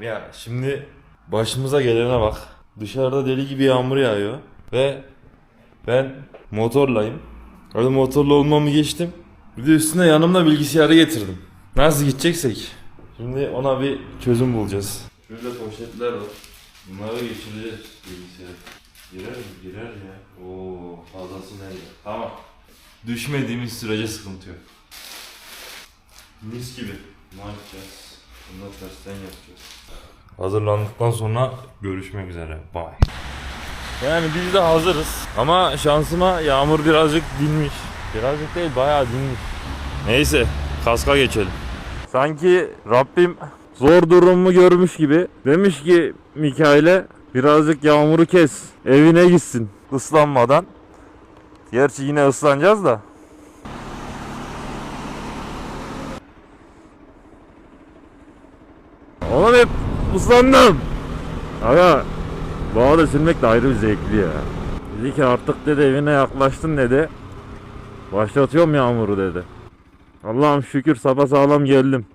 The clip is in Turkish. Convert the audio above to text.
Ya şimdi başımıza gelene bak. Dışarıda deli gibi yağmur yağıyor ve ben motorlayım. Öyle motorlu olmamı geçtim. Bir de üstüne yanımda bilgisayarı getirdim. Nasıl gideceksek? Şimdi ona bir çözüm bulacağız. Şurada poşetler var. Bunları geçireceğiz bilgisayara. Girer mi? Girer ya. Oo fazlası nerede? Tamam. Düşmediğimiz sürece sıkıntı yok. Mis gibi. Ne yapacağız? Bunu da tersten yapacağız. Hazırlandıktan sonra görüşmek üzere. Bye. Yani biz de hazırız. Ama şansıma yağmur birazcık dinmiş. Birazcık değil bayağı dinmiş. Neyse kaska geçelim. Sanki Rabbim zor durumumu görmüş gibi demiş ki Mikail'e birazcık yağmuru kes. Evine gitsin ıslanmadan. Gerçi yine ıslanacağız da. Oğlum hep ıslandım. Aga bu sürmek de ayrı bir zevkli ya. Dedi ki artık dedi evine yaklaştın dedi. Başlatıyorum yağmuru dedi. Allah'ım şükür sapa sağlam geldim.